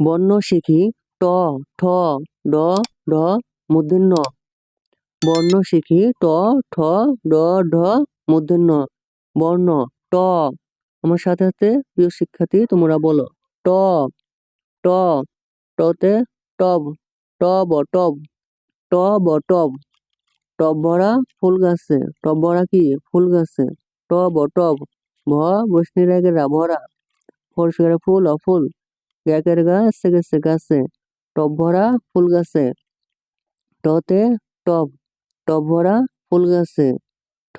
বর্ণ শিখি ট, ঠ, ড ঢ মূর্ধন্য বর্ণ শিখি ট, ঠ, ড, ঢ মূর্ধন্য বর্ণ, ট। আমার সাথে সাথে প্রিয় শিক্ষার্থী, তোমরা বলো। ট ট, টতে টব টব টব টব টব। টব ভরা ফুল গাছে, টব ভরা কি? ফুল গাছে। টব টব, ভ বৈষ্ণীর ভরা। ফলসের ফুল, অফুল। গ্যাকের গাছ গেছে, গাছে। টপ ভরা ফুল গাছে। টতে টপ টপ ভরা ফুল গাছে। ঠ,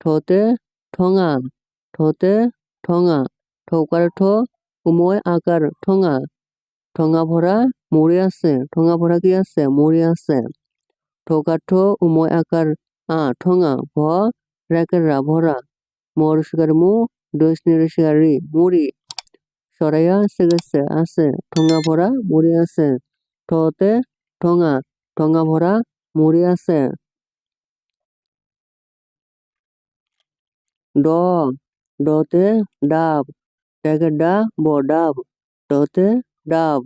ঠতে ঠঙা ঠতে ঠঙা। ঠৌকার ঠ উময় আকার ঠঙা। ঠঙা ভরা মুড়ি আছে। ঠঙা ভরা কি আছে? মুড়ি আছে। ঠোকার ঠ উময় আকার আ, ঠঙা। ভ রেকের রা ভরা। মর শিকার মু দোষ নিরসিকার রি মুড়ি। সরাইয়া আছে গেছে আছে ঠঙা ভরা মুড়ি আছে ঠতে ঠঙা ঠঙা ভরা মুড়ি আছে ড ডতে ডাব ড্যাগের ডা ব ডাব ডতে ডাব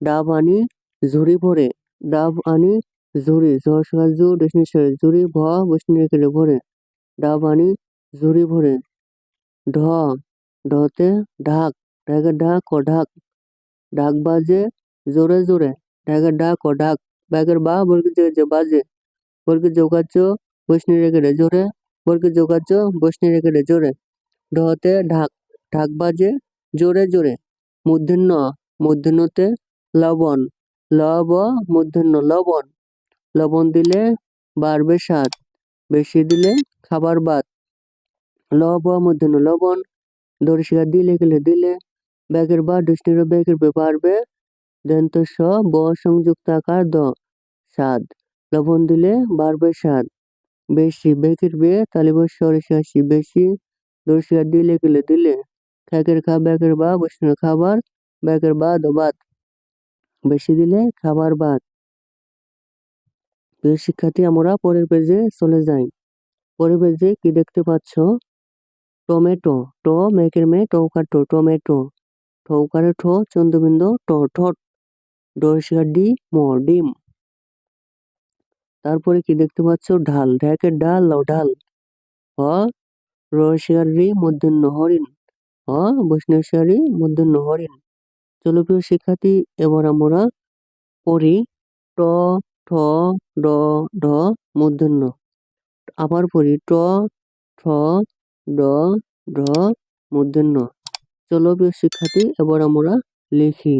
ডাব আনি ঝুড়ি ভরে ডাব আনি ঝুড়ি সহসা জু ডেসনি ঝুড়ি ভ রেখে ভরে ডাব আনি ঝুড়ি ভরে ঢ ঢতে ঢাক ঢাকের ঢাক ও ঢাক বাজে, জোরে জোরে। ঢাকের ঢাক ও ঢাক ব্যাগের বা যে বাজে বর্গের যোগাচ্য বৈষ্ণী রেখে জোরে। বর্গের যোগাচ্য বৈষ্ণী রেখে জোরে। ঢতে ঢাক ঢাক বাজে, জোরে জোরে। মূর্ধন্য মূর্ধন্যতে লবণ, লব মূর্ধন্য লবণ। লবণ দিলে বাড়বে স্বাদ, বেশি দিলে খাবার বাদ। লব মূর্ধন্য লবণ দড়ি দর্শিকা দিলে, গেলে দিলে ব্যাগের বা দৃষ্টির ব্যাগের বাড়বে দন্ত স ব সংযুক্ত আকার দ, স্বাদ। লবণ দিলে বাড়বে স্বাদ। বেশি বেগের বে তালিব সরিষাশি বেশি দর্শিকা দিলে গেলে দিলে। খ্যাকের খা ব্যাগের বা বৈষ্ণব খাবার, ব্যাগের বা বাদ। বেশি দিলে খাবার বাদ। প্রিয় শিক্ষার্থী, আমরা পরের পেজে চলে যাই। পরের পেজে কি দেখতে পাচ্ছ? টমেটো। ট মেকের মে টৌকার টো ঠৌকারে ঠ, চন্দ্রবিন্দু ট ঠট দর্শিকা ডি ম, ডিম। তারপরে কি দেখতে পাচ্ছ? ঢাল, ঢ্যাকের ডাল ও ঢাল। হ রসিকার রি, মধ্যাহ্ন হরিণ। হ বৈষ্ণবেশ্বরী মধ্যাহ্ন হরিণ। চলো প্রিয় শিক্ষার্থী, এবার আমরা পড়ি ট, ঠ, ড, ঢ মূর্ধন্য আবার পড়ি ট, ঠ, ড, ঢ মূর্ধন্য চলো শিক্ষার্থী এবার আমরা লিখি।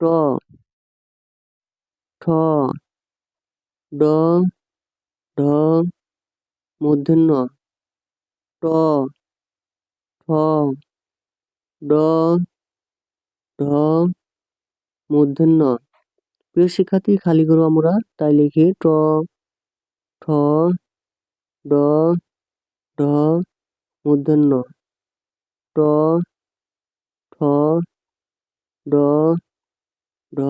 ট ঠ, ড, ঢ মূর্ধন্য ট, ঠ, ড, ঢ মূর্ধন্য প্রিয় শিক্ষার্থী, খালি করব আমরা, তাই লিখি ট, ঠ, ড, ঢ মূর্ধন্য ট ঠ, ড ড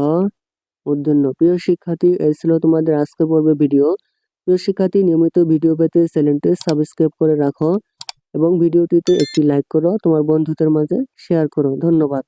মূর্ধন্য প্রিয় শিক্ষার্থী, এই ছিল তোমাদের আজকে পর্বে ভিডিও প্রিয় শিক্ষার্থী, নিয়মিত ভিডিও পেতে চ্যানেলটি সাবস্ক্রাইব করে রাখো এবং ভিডিওটিতে একটি লাইক করো। তোমার বন্ধুদের মাঝে শেয়ার করো। ধন্যবাদ।